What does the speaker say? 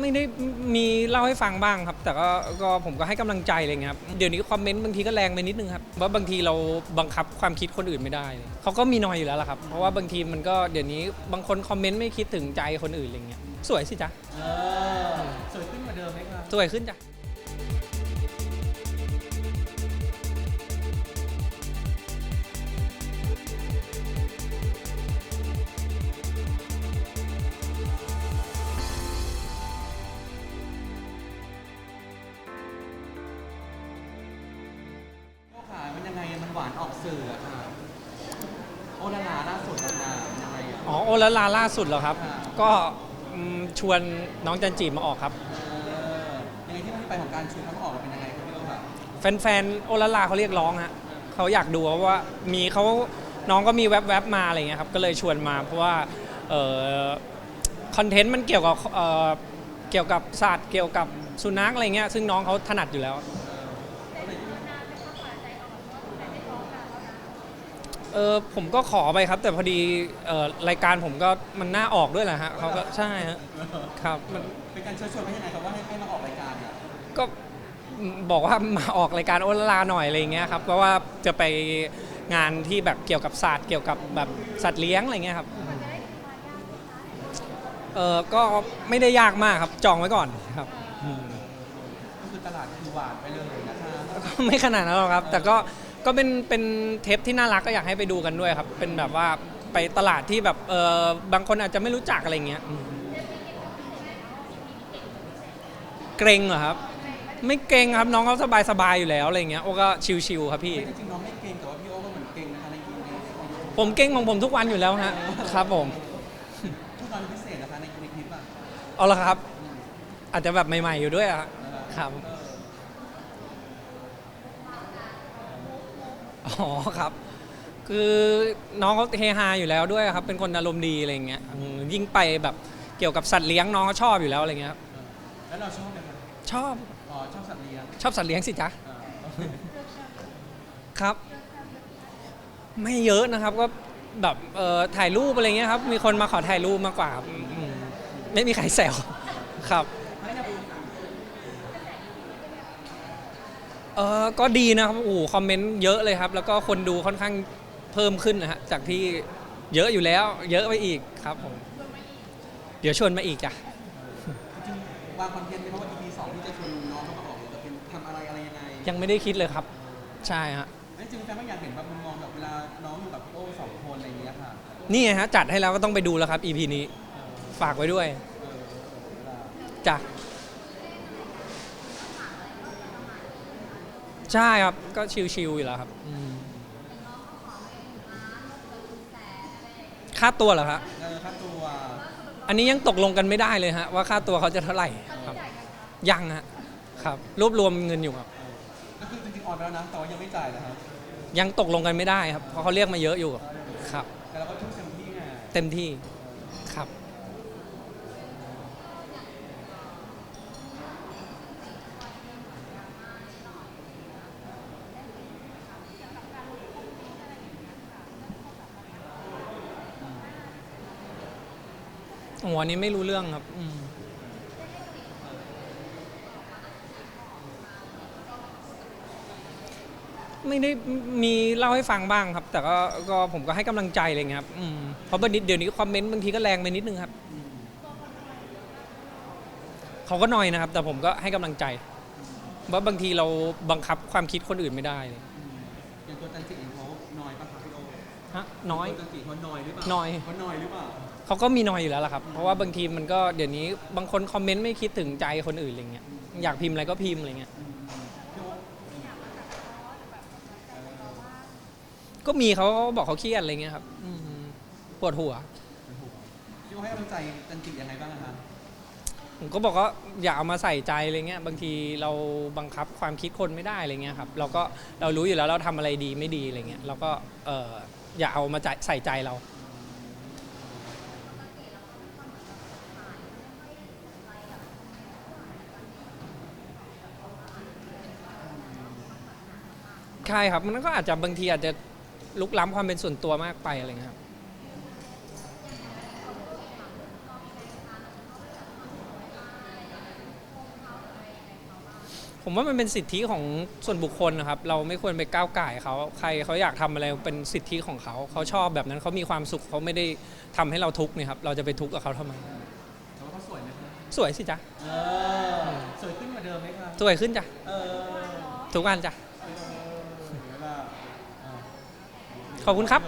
ไม่ได้มีเล่าให้ฟังบ้างครับ แต่ก็ก็ผมก็ให้กำลังใจอะไรเงี้ยครับเดี๋ยวนี้คอมเมนต์บางทีก็แรงไปนิดนึงครับว่าบางทีเราบังคับความคิดคนอื่นไม่ได้เขาก็มีน้อยอยู่แล้วล่ะครับ เพราะว่าบางทีมันก็เดี๋ยวนี้บางคนคอมเมนต์ไม่คิดถึงใจคนอื่นอะไรเงี้ยสวยสิจ๊ะเออสวยขึ้นกว่าเดิมไหมครับสวยขึ้นจ้ะ อะอ๋อโอละลาล่าสุดเหรอครับค่ะก็อืมชวนน้องจันจีมาออกครับ เออยังไงที่มาที่ไปของการชวนเขาออกมาเป็นยังไงครับพี่โอค่ะแฟนๆ โอละลาเขาเรียกร้องฮะเขาอยากดูว่ามีเขาน้องก็มีแวบๆ มาอะไรเงี้ยครับ ก็เลยชวนมาเพราะว่าเอ่อคอนเทนต์มันเกี่ยวกับเอ่อเกี่ยวกับสัตว์เกี่ยวกับสุนัขอะไรเงี้ย ซึ่งน้องเขาถนัดอยู่แล้ว เออผมก็ขอไปครับ แต่พอดีเอ่อรายการผมก็มันน่าออกด้วยแหละฮะเขาก็ใช่ฮะครับมันเป็นการเชิญชวนเขายังไงครับว่าให้ให้มาออกรายการอะก็บอกว่ามาออกรายการโอละลาหน่อยอะไรเงี้ยครับเพราะว่าจะไปงานที่แบบเกี่ยวกับศาสตร์เกี่ยวกับแบบสัตว์เลี้ยงอะไรเงี้ยครับเออก็ไม่ได้ยากมากครับจองไว้ก่อนครับอืมก็คือตลาดคือหวานไปเลยนะคะก็ไม่ขนาดนั้นหรอกครับ แต่ก็ ก็เป็นเป็นเทปที่น่ารักก็อยากให้ไปดูกันด้วยครับ เป็นแบบว่าไปตลาดที่แบบเออบางคนอาจจะไม่รู้จักอะไรเงี้ยอืมเกรงเหรอครับ ไม่เกรงครับน้องเขาสบายสบายๆอยู่แล้วอะไรเงี้ยโอ้ก็ชิวๆครับพี่ จริงๆน้องไม่เก่งแต่ว่าพี่โอก็เหมือนเก่งนะคะในในในในผมเก่งของผมทุกวันอยู่แล้วฮะครับผมทุกตอนพิเศษนะคะในในคลิปอะเอาละครับ อาจจะแบบใหม่ๆอยู่ด้วยอะครับอ๋ อครับ คือน้องเขาเฮฮาอยู่แล้วด้วยครับ เป็นคนอารมณ์ดีอะไรเงี้ยอืมยิ่งไปแบบเกี่ยวกับสัตว์เลี้ยงน้องเขาชอบอยู่แล้วอะไรเงี้ยครับแล้วเราชอบไหมคะชอบอ๋อชอบสัตว์เลี้ยงชอบสัตว์เลี้ยงสิจ๊ะ อ่าครับ ไม่เยอะนะครับก็แบบเอ่อถ่ายรูปอะไรเงี้ยครับ มีคนมาขอถ่ายรูปมากกว่าครับอืมไม่มีใครแซวครับ ไม่นะ เออก็ดีนะครับโอ้โหคอมเมนต์เยอะเลยครับ แล้วก็คนดูค่อนข้างเพิ่มขึ้นนะฮะจากที่เยอะอยู่แล้ว เยอะไปอีกครับผมเดี๋ยวชวนมาอีกจ้ะจริงๆวางคอนเทนต์ไหมครับว่า EP สองที่จะชวนน้องเขามาออกเนี่ยจะเป็นทำอะไรอะไรยังไงยังไม่ได้คิดเลยครับ ใช่ฮะแล้วจริงๆแฟนก็อยากเห็นแบบมุมมองแบบเวลาน้องอยู่กับพี่โอสองคนอะไรอย่างเงี้ยค่ะนี่ไงฮะจัดให้แล้วก็ต้องไปดูแล้วครับ EP นี้ฝากไว้ด้วยเออเวลา จ้ะ ใช่ครับ ก็ชิวๆอยู่แล้วครับอืมค่าตัวเหรอครับ เออค่าตัวอันนี้ยังตกลงกันไม่ได้เลยฮะ ว่าค่าตัวเขาจะเท่าไหร่ครับ ยังฮะครับ รวบรวมเงินอยู่ครับ ก็คือจริงๆออนไปแล้วนะแต่ว่ายังไม่จ่ายนะครับ ยังตกลงกันไม่ได้ครับเพราะเขาเรียกมาเยอะอยู่ครับ แต่เราก็ทุ่มเต็มที่ไง เต็มที่ครับ โอ้โหอันนี้ไม่รู้เรื่องครับอืมไม่ได้มีเล่าให้ฟังบ้างครับ แต่ก็ก็ผมก็ให้กำลังใจอะไรเงี้ยครับอืมเพราะบางทีเดี๋ยวนี้คอมเมนต์บางทีก็แรงไปนิดนึงครับเขาก็หน่อยนะครับ แต่ผมก็ให้กำลังใจว่าบางทีเราบังคับความคิดคนอื่นไม่ได้เลยอย่างตัวจันจิเองเขาน้อยป่ะครับพี่โอฮะน้อย ตัวจันจิเขาน้อยหรือเปล่าน้อย เขาน้อยหรือเปล่า เขาก็มีน้อยอยู่แล้วล่ะครับ เพราะว่าบางทีมันก็เดี๋ยวนี้บางคนคอมเมนต์ไม่คิดถึงใจคนอื่นอะไรเงี้ยอยากพิมพ์อะไรก็พิมพ์อะไรเงี้ยพี่โอก็มีเขาบอกเขาเครียดอะไรเงี้ยครับอืมปวดหัวพี่โอให้กำลังใจจันจิยังไงบ้างอะคะผมก็บอกว่าอย่าเอามาใส่ใจอะไรเงี้ยบางทีเราบังคับความคิดคนไม่ได้อะไรเงี้ยครับเราก็เรารู้อยู่แล้วเราทำอะไรดีไม่ดีอะไรเงี้ยเราก็เอออย่าเอามาใจใส่ใจเรา ใช่ครับมันก็อาจจะบางทีอาจจะลุกล้ำความเป็นส่วนตัวมากไปอะไรเงี้ยครับผมว่ามันเป็นสิทธิของส่วนบุคคลนะครับ เราไม่ควรไปก้าวไก่ายเขาใครเขาอยากทำอะไรเป็นสิทธิของเขา เขาชอบแบบนั้นเขามีความสุขเขาไม่ได้ทำให้เราทุกข์เนี่ยครับเราจะไปทุกข์กับเขาทำไมแล้วเขาสวยไหมคะสวยสิจ๊ะเออ สวยขึ้นกว่าเดิมไหมคะสวยขึ้นจ้ะเออ ทุกวันจ้ะ ขอบคุณครับ